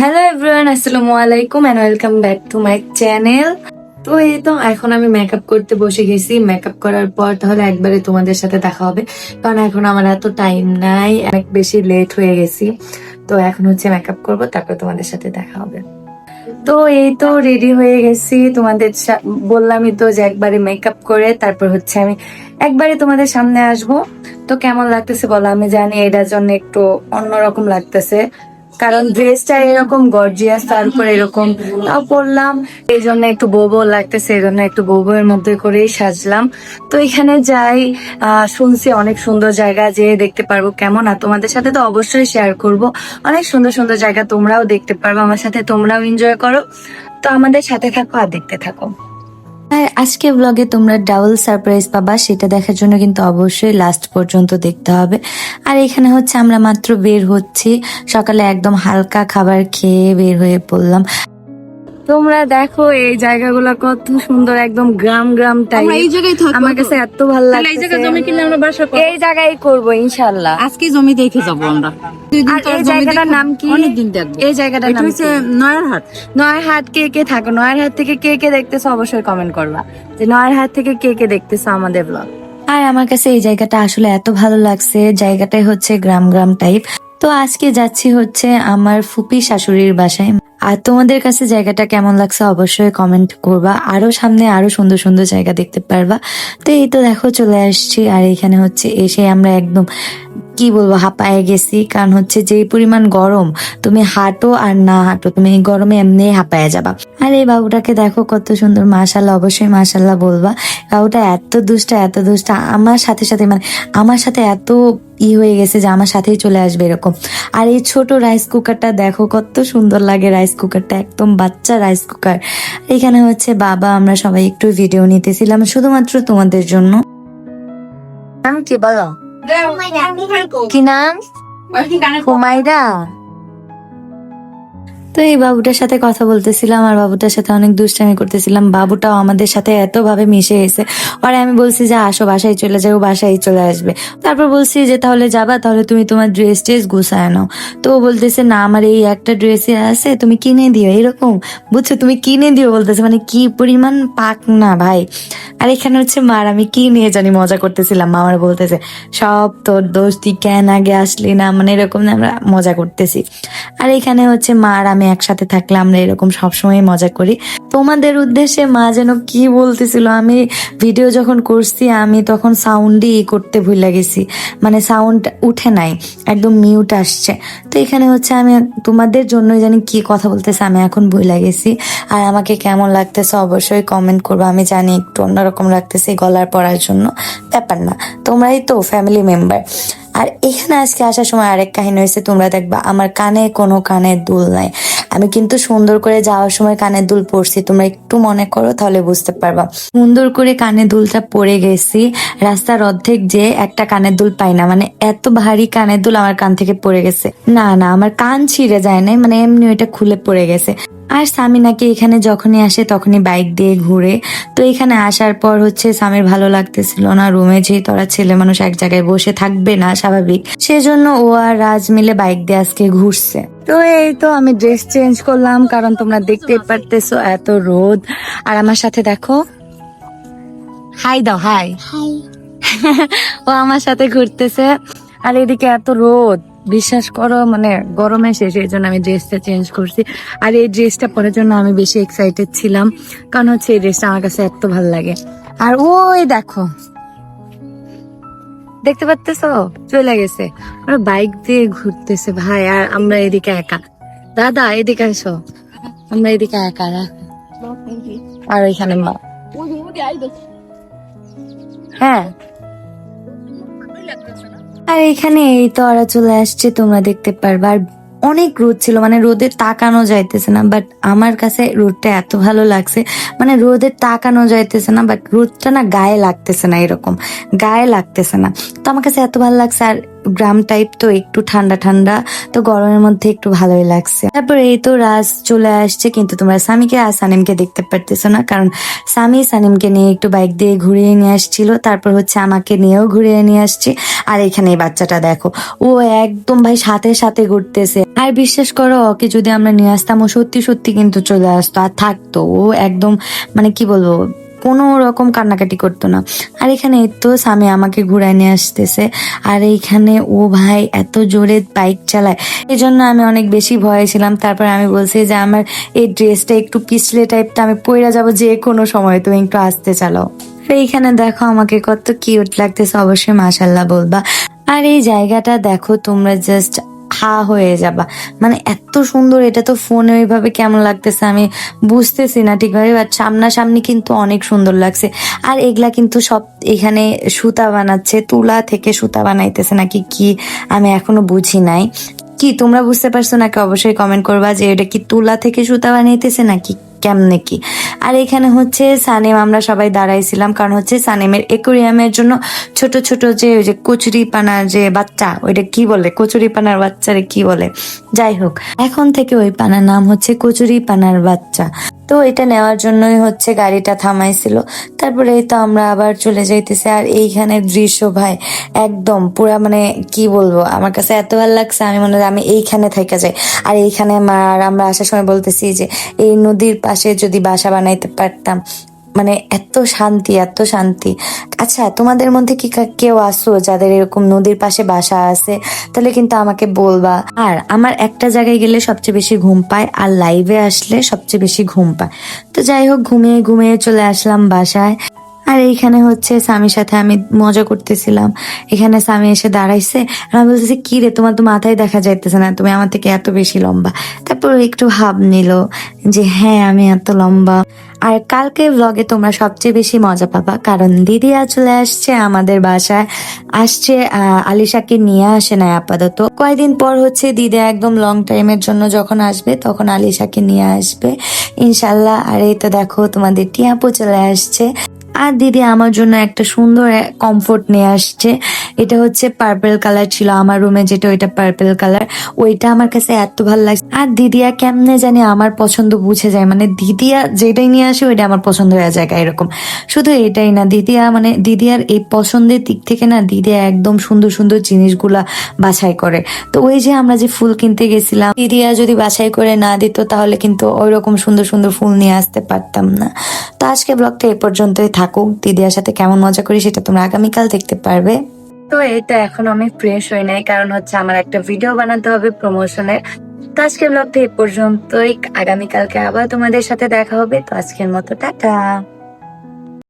Hello everyone আসসালামু আলাইকুম and welcome back to my channel তো এই তো, এখন আমি মেকআপ করতে বসে গেছি। মেকআপ করার পর তাহলে একবারে তোমাদের সাথে দেখা হবে। কারণ এখন আমার এত টাইম নাই, অনেক বেশি লেট হয়ে গেছি। তো এখন হচ্ছে মেকআপ করব, তারপর তোমাদের সাথে দেখা হবে। তো এই তো রেডি হয়ে গেছি। তোমাদের বললামই তো যে একবারে মেকআপ করে, তারপর হচ্ছে আমি একবারে তোমাদের সামনে আসব। তো কেমন লাগতেছে বলো, আমি জানি এটার জন্য একটু অন্যরকম লাগতেছে। কারণ ড্রেসটা এরকম গর্জিয়াস তারপর এরকম তাও পরলাম। এই জন্য একটু বউ বউ লাগতেছে, এই জন্য একটু বউ বউয়ের মধ্যে করেই সাজলাম। তো এখানে যাই শুনছি অনেক সুন্দর জায়গা যে দেখতে পারব কেমন। আর তোমাদের সাথে তো অবশ্যই শেয়ার করব। অনেক সুন্দর সুন্দর জায়গা তোমরাও দেখতে পারব, আমার সাথে তোমরাও এনজয় করো। তো আমাদের সাথে থাকো আর দেখতে থাকো। আর আজকে ব্লগে তোমরা ডাবল সারপ্রাইজ পাবা, সেটা দেখার জন্য কিন্তু অবশ্যই লাস্ট পর্যন্ত দেখতে হবে। আর এখানে হচ্ছে আমরা মাত্র বের হচ্ছি। সকালে একদম হালকা খাবার খেয়ে বের হয়ে পড়লাম। তোমরা দেখো এই জায়গাগুলো কত সুন্দর একদম গ্রাম গ্রাম টাইপ এই জায়গায় থাকব আমার কাছে এত ভালো তাহলে এই জায়গায় জমি কিনলে আমরা বাসা করব? এই জায়গায় করব ইনশাল্লাহ আজকে জমি দেখে যাব আমরা। দুই দিন আর এই জমি জায়গাটার নাম কি? অনেক দিন দেখব। এই জায়গাটার নাম হচ্ছে নয়ারহাট। নয়ারহাট কে কে থাকো? নয়ারহাট থেকে কে কে দেখতেছো অবশ্যই কমেন্ট করবা। যে নয়ারহাট থেকে কে কে দেখতেছো আমাদের ব্লগ আর আমার কাছে এই জায়গাটা আসলে এত ভালো লাগছে। জায়গাটাই হচ্ছে গ্রাম গ্রাম টাইপ তো আজকে যাচ্ছি হচ্ছে আমার ফুপি শাশুড়ির বাসায়। আর তোমাদের কাছে জায়গাটা কেমন লাগছে অবশ্যই কমেন্ট করবা। আরও সামনে আরও সুন্দর সুন্দর জায়গা দেখতে পারবা। তো এই তো দেখো, চলে আসছি। আর এখানে হচ্ছে এসে আমরা একদম কি বলব, হাঁপায়ে গেছি। কারণ হচ্ছে যে পরিমাণ গরম, তুমি হাঁটো আর না হাঁটো, তুমি গরমে এমনি হাঁপায়ে যাবা। আর এই বাবুটাকে দেখো কত সুন্দর মাশাল্লাহ অবশ্যই মাশাল্লাহ বলবা। বাবুটা এত দুষ্ট এত দুষ্ট আমার সাথে সাথে মানে আমার সাথে এত ই হয়ে গেছে যে আমার সাথেই চলে আসবে এরকম। আর এই ছোট রাইস কুকারটা দেখো, কত সুন্দর লাগে রাইস কুকারটা একদম বাচ্চা রাইস কুকার এখানে হচ্ছে বাবা, আমরা সবাই একটু ভিডিও নিতেছিলাম, শুধুমাত্র তোমাদের জন্য। নাম কি বলো। কি নাম হুমায়রা তো এই বাবুটার সাথে কথা বলতেছিলাম, আর বাবুটার সাথে অনেক দুষ্টামি করতেছিলাম। বাবুটাও আমাদের সাথে এত ভাবে মিশে গেছে। আর আমি বলছি, যে, আসো, বাসায় চলে যাও, বাসায় চলে আসবে। তারপর বলছি যে, তাহলে যাবা, তাহলে তুমি তোমার ড্রেস ট্রেস গুছায় নাও। তো ও বলতেছে, না, আমার এই একটা ড্রেসই আছে, তুমি কিনে দিও। এরকম, বুঝছ? তুমি কিনে দিও বলতেছে মানে কি পরিমাণ পাক না ভাই। আর এখানে হচ্ছে, মার, আমি কি নিয়ে জানি মজা করতেছিলাম। মা আমার বলতেছে, সব তোর দোষ, তুই কেন আগে আসলি না? মানে এরকম আমরা মজা করতেছি। আর এখানে হচ্ছে মা আর আমি একসাথে থাকলে আমরা এরকম সবসময় মজা করি। তোমাদের উদ্দেশ্যে মা যেন কি বলতেছিল, আমি ভিডিও যখন করছি, আমি তখন সাউন্ডই করতে ভুলে গেছি। মানে সাউন্ড উঠে নাই, একদম মিউট আসছে। তো এখানে হচ্ছে আমি তোমাদের জন্যই জানি কি কথা বলতেছে, আমি এখন ভুলে গেছি। আর আমাকে কেমন লাগতেছে অবশ্যই কমেন্ট করব, আমি জানি একটু অন্যরকম লাগতেছে গলার পড়ার জন্য। ব্যাপার না, তোমরাই তো ফ্যামিলি মেম্বার আর এখানে আজকে আসার সময় আরেক কাহিনী হয়েছে, তোমরা দেখবা, আমার কানে কোনো কানে দুল নাই। আমি কিন্তু সুন্দর করে যাওয়ার সময় কানের দুল পরছি। তোমরা একটু মনে করো, তাহলে বুঝতে পারবা। সুন্দর করে কানের দুলটা পরে গেছি। রাস্তার অর্ধেক যে একটা কানের দুল পাই না মানে এত ভারী কানের দুল আমার কান থেকে পড়ে গেছে। না না, আমার কান ছিঁড়ে যায় নাই মানে এমনি ওইটা খুলে পড়ে গেছে। আর স্বামী নাকি এখানে যখনই আসে তখনই বাইক দিয়ে ঘুরে। তো এখানে আসার পর হচ্ছে স্বামীর ভালো লাগতেছিল না, রুমে যে তোরা ছেলে মানুষ এক জায়গায় বসে থাকবে না, স্বাভাবিক। সেজন্য ও আর রাজ মিলে বাইক দিয়ে আজকে ঘুরছে। তো এই তো আমি ড্রেস চেঞ্জ করলাম কারণ তোমরা দেখতে পারতেছো এত রোদ। আর আমার সাথে দেখো হাই দাও হাই। ও আমার সাথে ঘুরতেছে। আর এদিকে এত রোদ বিশ্বাস করো মানে গরমে শেষ এই জন্য আমি ড্রেসটা চেঞ্জ করছি। আর এই ড্রেসটা পরার জন্য আমি বেশি এক্সাইটেড ছিলাম কারণ হচ্ছে এই ড্রেসটা আমার কাছে এত ভালো লাগে। আর ওই দেখো দেখতে পাচ্তেছো? চলে গেছে। বাইক দিয়ে ঘুরতেছে। ভাই, আর আমরা এদিকে একা। দাদা, এদিকে এসো আমরা এদিকে একা আর ওইখানে মা। হ্যাঁ। আর এখানে এই তো ওরা চলে আসছে, তোমরা দেখতে পারবা। আর অনেক রোদ ছিল মানে রোদে তাকানো যাইতেছে না বাট আমার কাছে রোদটা এত ভালো লাগছে মানে রোদে তাকানো যাইতেছে না বাট রোদটা না গায়ে লাগতেছে না এরকম, গায়ে লাগতেছে না। তো আমার কাছে এত ভালো লাগছে, আর গ্রাম টাইপ তো একটু ঠান্ডা ঠান্ডা, তো গরমের মধ্যে একটু ভালোই লাগছে। তারপর এই তো রাজ চলে আসছে, কিন্তু তোমরা সামিকে আর সানিমকে দেখতে পারতেছো না, কারণ সামি সানিমকে নিয়ে একটু বাইক দিয়ে ঘুরিয়ে নিয়ে আসছিল, তারপর হচ্ছে আমাকে নিয়েও ঘুরিয়ে নিয়ে আসছে। আর এখানে এই বাচ্চাটা দেখো, ও একদম ভাই সাথে সাথে ঘুরতেছে। আর বিশ্বাস করো, ওকে যদি আমরা নিয়ে আসতাম, ও সত্যি সত্যি কিন্তু চলে আসতো, আর থাকতো। ও একদম মানে কি বলব কোনো রকম কান্নাকাটি করতো না। আর এখানে তো স্বামী আমাকে ঘুরায় নিয়ে আসতেছে। আর এইখানে ও ভাই এত জোরে বাইক চালায়। এই জন্য আমি অনেক বেশি ভয়ে ছিলাম। তারপর আমি বলছি যে, আমার এই ড্রেসটা একটু পিছলে টাইপটা আমি পইরা যাব যে কোনো সময়, তুমি একটু আসতে চালাও। এইখানে দেখো আমাকে কত কিউট লাগতেছে। অবশ্যই মাশাল্লাহ বলবা। আর এই জায়গাটা দেখো, তোমরা জাস্ট হা হয়ে যাবা। মানে এত সুন্দর, এটা তো ফোনে ওইভাবে কেমন লাগতেছে আমি বুঝতেছি না ঠিকভাবে বাট সামনাসামনি কিন্তু অনেক সুন্দর লাগছে। আর এগুলা কিন্তু সব এখানে সুতা বানাচ্ছে, তুলা থেকে সুতা বানাইতেছে নাকি কি আমি এখনও বুঝি নাই। কি তোমরা বুঝতে পারছ নাকি অবশ্যই কমেন্ট করবা যে এটা কি তুলা থেকে সুতা বানাইতেছে নাকি কেমনে কি আর এখানে হচ্ছে সানেম, আমরা সবাই দাঁড়াইছিলাম কারণ হচ্ছে সানেমের একুরিয়ামের জন্য ছোট ছোট যে ওই যে কচুরি পানার যে বাচ্চা, ওইটা কি বলে? কচুরি পানার বাচ্চারে কি বলে? যাই হোক, এখন থেকে ওই পানার নাম হচ্ছে কচুরি পানার বাচ্চা। তো এটা নেওয়ার জন্যই হচ্ছে গাড়িটা থামাইছিল। তারপরে তো আমরা আবার চলে যাইতেছি। আর এইখানে দৃশ্য ভাই, একদম পুরা মানে কি বলব, আমার কাছে এত ভালো লাগছে, আমি মনে হয় আমি এইখানে থেকে যাই। আর এইখানে আর আমরা আসার সময় বলতেছি যে, এই নদীর পাশে যদি বাসা বানাইতে পারতাম মানে এত শান্তি এত শান্তি। আচ্ছা তোমাদের মধ্যে কি কেউ আসো যাদের এরকম নদীর পাশে বাসা আছে? তাহলে কিন্তু আমাকে বলবা। আর আমার একটা জায়গায় গেলে সবচেয়ে বেশি ঘুম পায় আর লাইভে আসলে সবচেয়ে বেশি ঘুম পায়। তো যাই হোক, ঘুমিয়ে ঘুমিয়ে চলে আসলাম বাসায়। আর এইখানে হচ্ছে স্বামীর সাথে আমি মজা করতেছিলাম। এখানে স্বামী এসে দাঁড়াইছে আর আমি বলতেছি, কি রে, তোমার তো মাথায় দেখা যাইতেছে না, তুমি আমার থেকে এত বেশি লম্বা। তারপর একটু ভাব নিল যে হ্যাঁ আমি এত লম্বা। আর কালকে ব্লগে তোমরা সবচেয়ে বেশি মজা পাবা, কারণ দিদিয়া চলে আসছে আমাদের বাসায়। আসছে আলিশাকে নিয়ে আসে না আপাতত। কয়েকদিন পর হচ্ছে দিদি একদম লং টাইমের জন্য যখন আসবে, তখন আলিশাকে নিয়ে আসবে, ইনশাল্লাহ। আর এই তো দেখো, তোমাদের টিয়াপু চলে আসছে। আর দিদি আমার জন্য একটা সুন্দর কমফোর্ট নিয়ে আসছে। এটা হচ্ছে পার্পেল কালার ছিল আমার রুমে যেটা ওইটা পার্পেল কালার ওইটা আমার কাছে এত ভালো লাগছে। আর দিদিয়া কেমনে জানি আমার পছন্দ বুঝে যায়? মানে দিদিয়া যেটাই নিয়ে আসে, ওইটা আমার পছন্দ হয়ে যায় এরকম। শুধু এটাই না, দিদিয়া মানে দিদিয়ার এই পছন্দের দিক থেকে না, দিদিয়া একদম সুন্দর সুন্দর জিনিসগুলা বাছাই করে। তো ওই যে আমরা যে ফুল কিনতে গেছিলাম, দিদিয়া যদি বাছাই করে না দিত, তাহলে কিন্তু ওই রকম সুন্দর সুন্দর ফুল নিয়ে আসতে পারতাম না। তো আজকে ব্লগটা এ পর্যন্তই থাকুক। দিদিয়ার সাথে কেমন মজা করি, সেটা তোমরা আগামীকাল দেখতে পারবে। তো এটা এখন আমি ফ্রেশ হই নাই, কারণ হচ্ছে আমার একটা ভিডিও বানাতে হবে প্রমোশনের তো আজকের ব্লগটা এই পর্যন্তই। আগামীকালকে আবার তোমাদের সাথে দেখা হবে। তো আজকের মতো, টাটা।